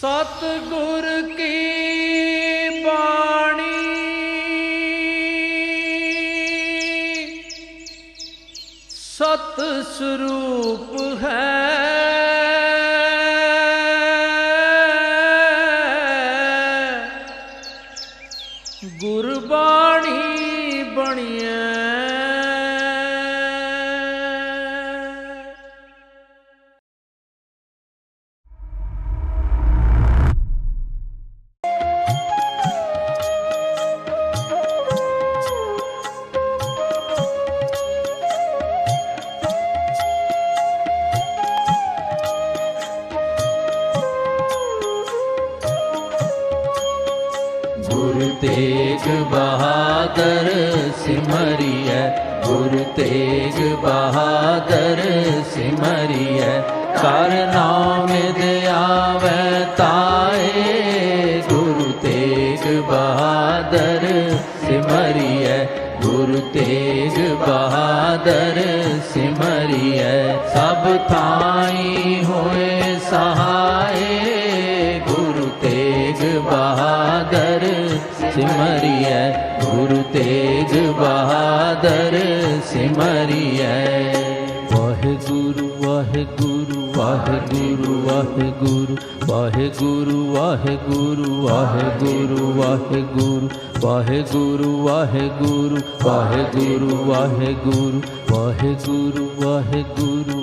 सतगुर की बाणी सत स्वरूप है। गुरबा ਸਿਮਰਿਐ ਗੁਰੂ ਤੇਗ ਬਹਾਦਰ ਸਿਮਰਿਐ ਕਰ ਨਾਮ ਦਿਆਵੈ ਤਾਏ ਗੁਰ ਤੇਗ ਬਹਾਦਰ ਸਿਮਰਿਐ ਗੁਰੂ ਤੇਗ ਬਹਾਦਰ ਸਿਮਰਿਐ ਸਭ ਥਾਈ ਹੋਏ ਸਹਾਏ ਗੁਰੂ ਤੇਗ ਬਹਾਦਰ ਸਿਮਰਿਐ ਗੁਰੂ ਤੇਗ ਬਹਾਦਰ ਸਿਮਰਿਐ ਵਾਹਿਗੁਰੂ ਵਾਹਿਗੁਰੂ ਵਾਹਿਗੁਰੂ ਵਾਹਿਗੁਰੂ ਵਾਹਿਗੁਰੂ ਵਾਹਿਗੁਰੂ ਵਾਹਿਗੁਰੂ ਵਾਹਿਗੁਰੂ ਵਾਹਿਗੁਰੂ ਵਾਹਿਗੁਰੂ ਵਾਹਿਗੁਰੂ ਵਾਹਿਗੁਰੂ ਵਾਹਿਗੁਰੂ ਵਾਹਿਗੁਰੂ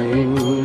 dying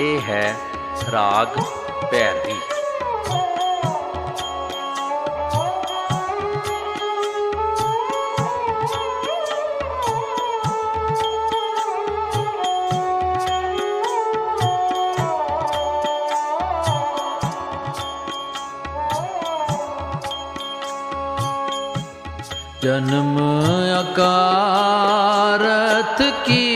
ਇਹ है राग भैरवी जन्म अकारत की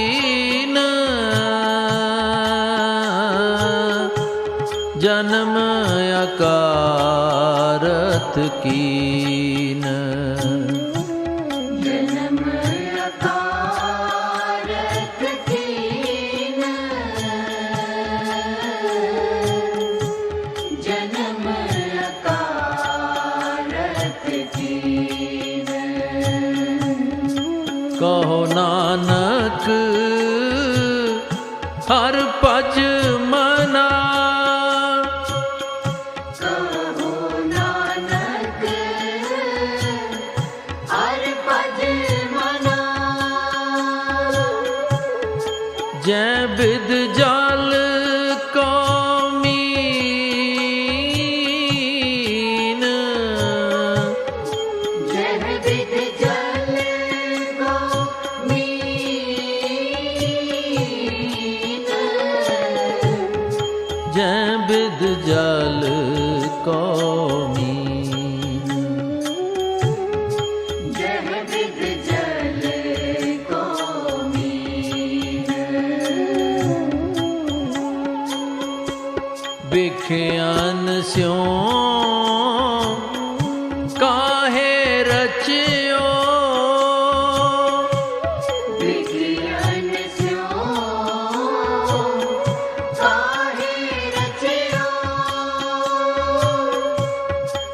ਦੀਨ। ਜਨਮ ਅਕਾਰਤ ਕੀਨ। ਹਰ ਭਜ ਬਿਦ ਜਲ ਕੌਮੀਨ ਜਹ ਬਿਦ ਜਲ ਕੋ ਮੀਨ ਵਿਖਿਆਨ ਸਿਉ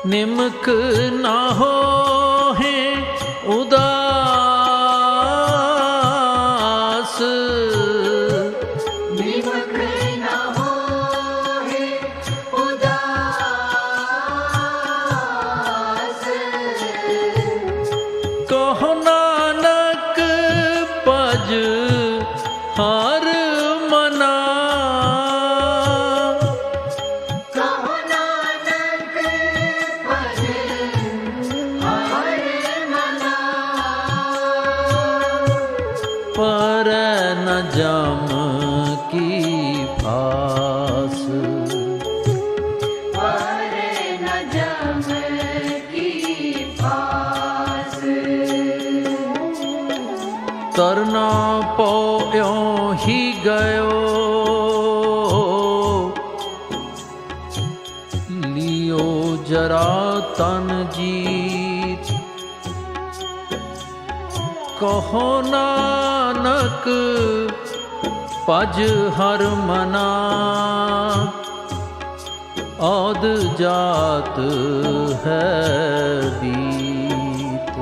ਨਿਮਕ ਨਾ ਹੋਏ ਉਦਾਸ। ਨਿਮਕ ਨਾ ਹੋਏ ਉਦਾਸ। ਕਹੋ ਨਾਨਕ न जम की पास तरना पो ही गयो। लियो जरा तन जीत कहो ना ਨਾਨਕ ਪਜ ਹਰ ਮਨਾ। ਔਦ ਜਾਤ ਹੈ ਬੀਤ।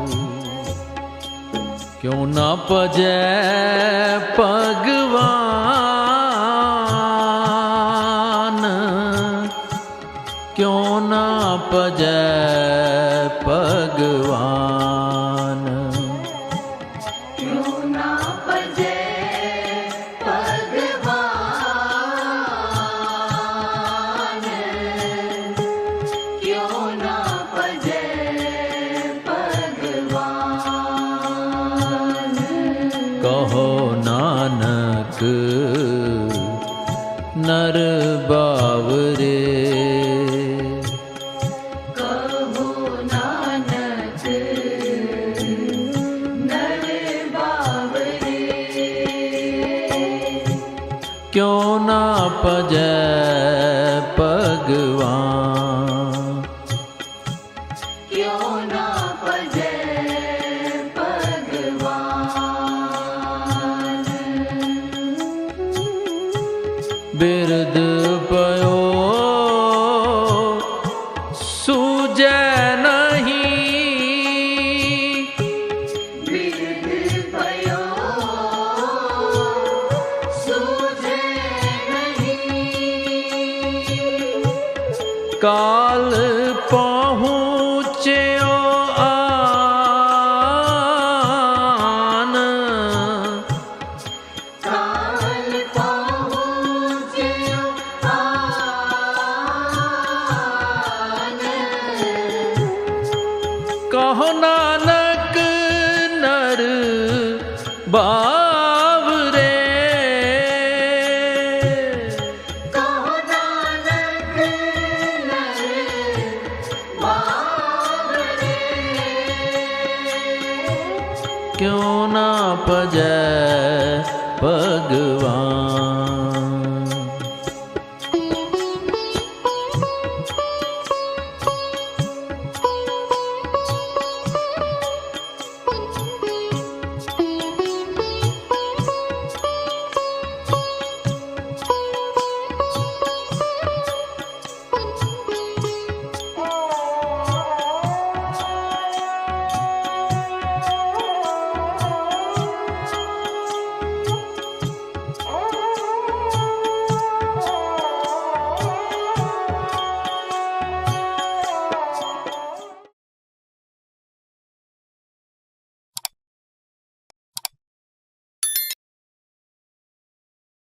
ਕਿਉ ਨਾ ਪਜੈ ਪਗ नर बावरे क्यों ना पज भगवान? 않을까? क्यों ना पजय भगवान